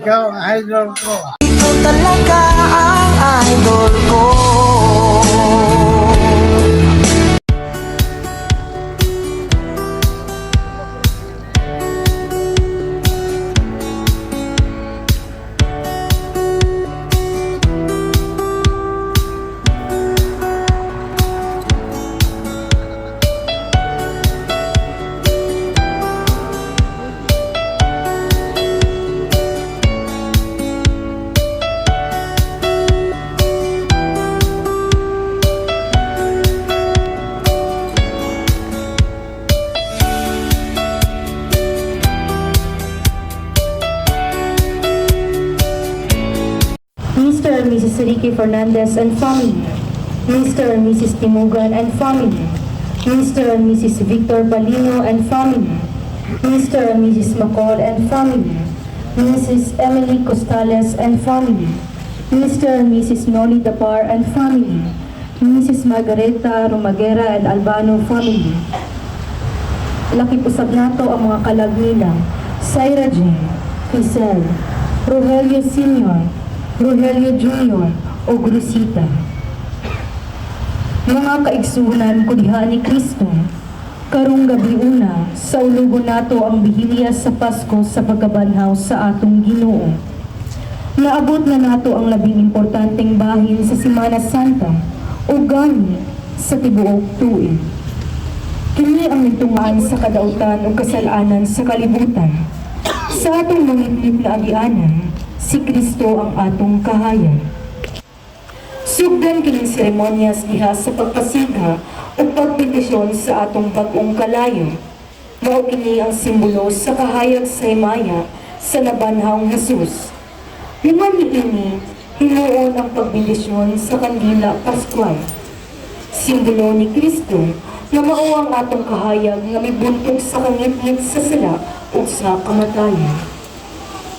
ikaw idol ko. Ikaw talaga ang idol ko Mr. and Mrs. Ricky Fernandez and family, Mr. and Mrs. Timugan and family, Mr. and Mrs. Victor Balino and family, Mr. and Mrs. McCall and family, Mrs. Emily Costales and family, Mr. and Mrs. Noli Dapar and family, Mrs. Margareta Romagera and Albano family. Laki pusab nato ang mga kalag nila, Syra J, Crisel, Rogelio Sr., Rogelio Jr. o Grusita. Mga kaigsunan ko diha ni Kristo, karong gabi una, sa ulugo nato ang bihilya sa Pasko sa pagkabanhaw sa atong Ginoo. Naabot na nato ang labing importanteng bahin sa Semana Santa o gani sa tibuok tuig. Kini ang nagtungaan sa kadautan o kasalanan sa kalibutan. Sa atong mangitlip na agianan, si Kristo ang atong kahayan. Sugdan kining seremonyas diha sa pagpasigha o pagbindisyon sa atong bagong kalayo. Mao kini ang simbolo sa kahayag sa himaya sa nabanhawng Jesus. Human niini, hinuon ang pagbindisyon sa kandila Pascual. Simbolo ni Kristo na mao ang atong kahayag nga mibuntog sa kangit-ngit sa sala o sa kamatayan.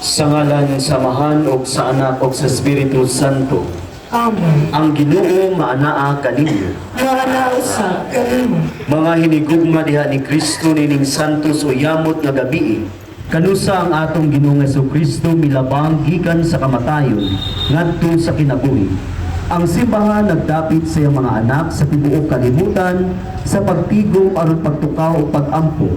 Sa ngalan ng samahan o sa anak o sa Espiritu Santo, Amen. ang Ginoo maanaa kaninyo. Mga nausa, kanimo. Mga hinigugma diha ni Kristo nining santos o yamot nga gabi. Kanusa ang atong Ginoong Kristo milabang gikan sa kamatayon ngadto sa kinabuhi. Ang simbahan nagdapit sa iyang mga anak sa tibuok kalibutan sa pagtigom aron pagtukaw o pagampo.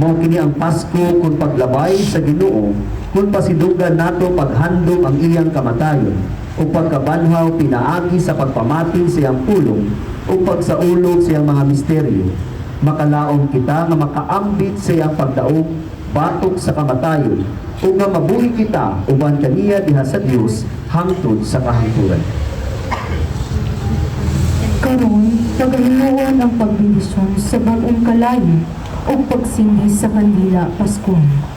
Mao kini ang Pasko kung paglabay sa Ginoo kung pasidugan nato paghandom ang iyang kamatayon o pagkabanhaw pinaagi sa pagpamati sa iyang pulong o pagsaulog sa iyang mga misteryo. Makalaom kita nga makaambit sa iyang pagdaog batok sa kamatayon o nga mabuhi kita uban kaniya diha sa Dios hangtod sa kahangturan. Karon, paghinuon ang pagbibisyon sa bagong kalayo o pagsindi sa kandila Paskon.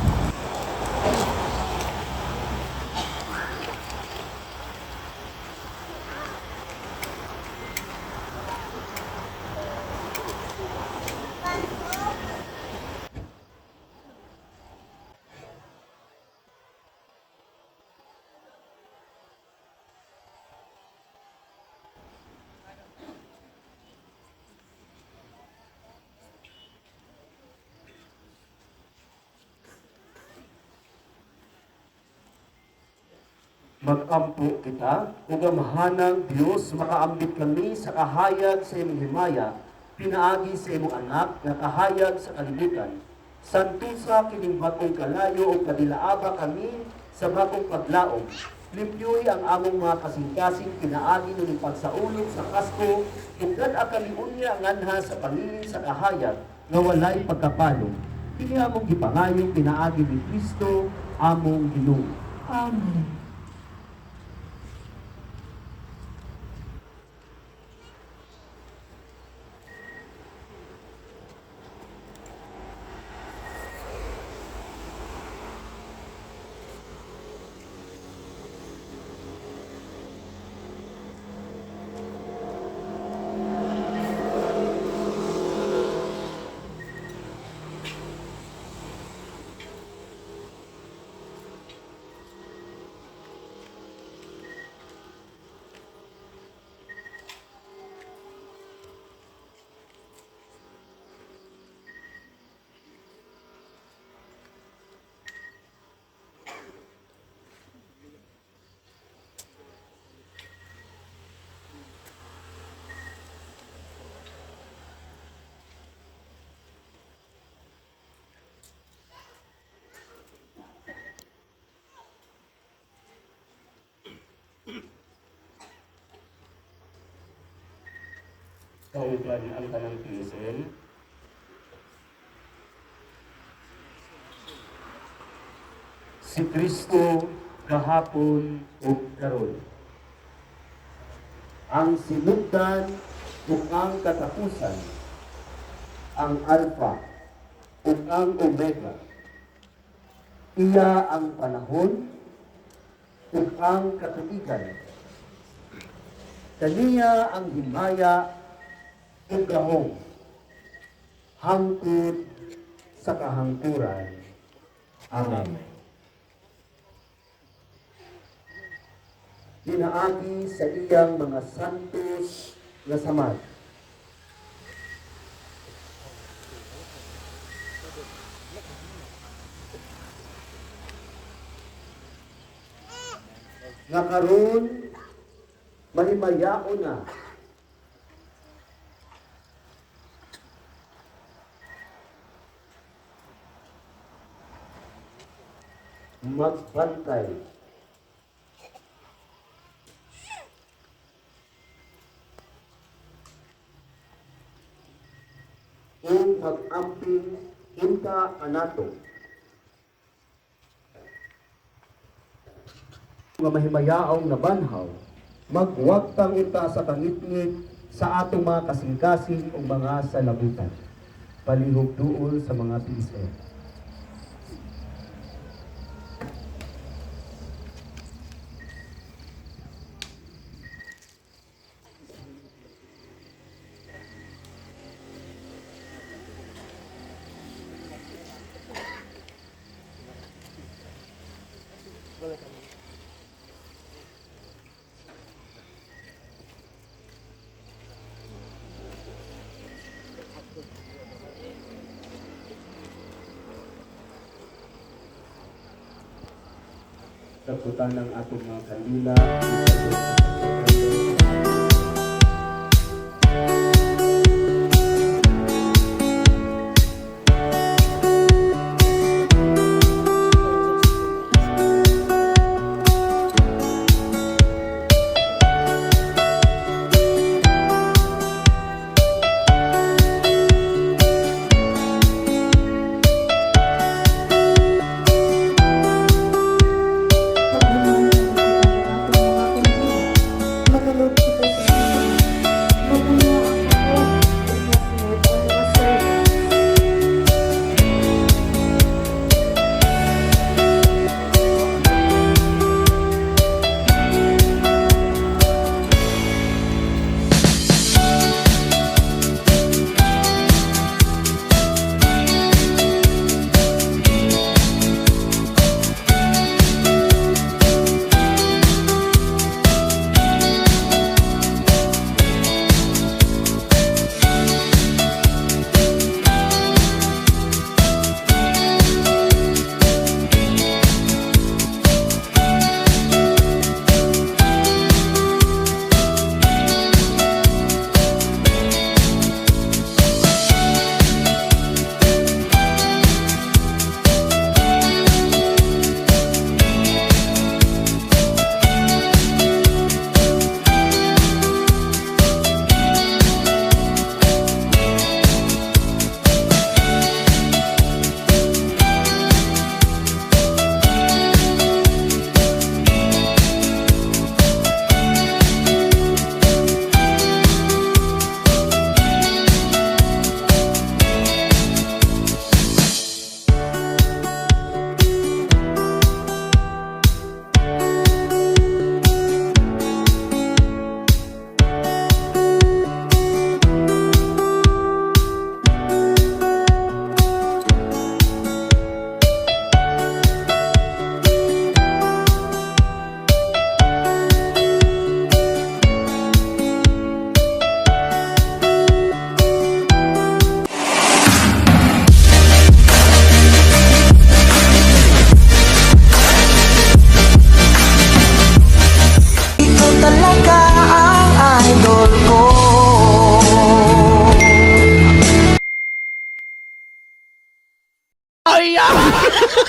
Magampo kita, ug amahanang Dios makaambit kami sa kahayag sa imong himaya, pinaagi sa imong anak nga kahayag sa kalibutan. Santusa kining bagong kalayo ug kadilaaba kami sa bagong paglaom. Limpyoy ang among mga kasing-kasing pinaagi ng pagsaulog sa kasko ug gad kami unya nganha sa pangilin sa kahayag nga walay pagkapalo. Kini among gipangayo pinaagi ni Kristo among Ginoo. Amen. Kauban ang kanang PSL. Si Kristo kahapon o karon. Ang sinugdan ug ang katapusan, ang Alpha ug ang Omega. Iya ang panahon ug ang katuigan. Kaniya ang himaya ug gahom hangtod sa kahangturan. Amen. Dinaagi sa iyang mga santos nga samad. Nga karon na magbantay o mag-amping inta anato. Nga mahimayaong nga banhaw magwag kang unta sa kangitngit sa atong mga kasing-kasing o mga salabutan. Palihog duol sa mga PSL. Kaputan ng atong mga kandila.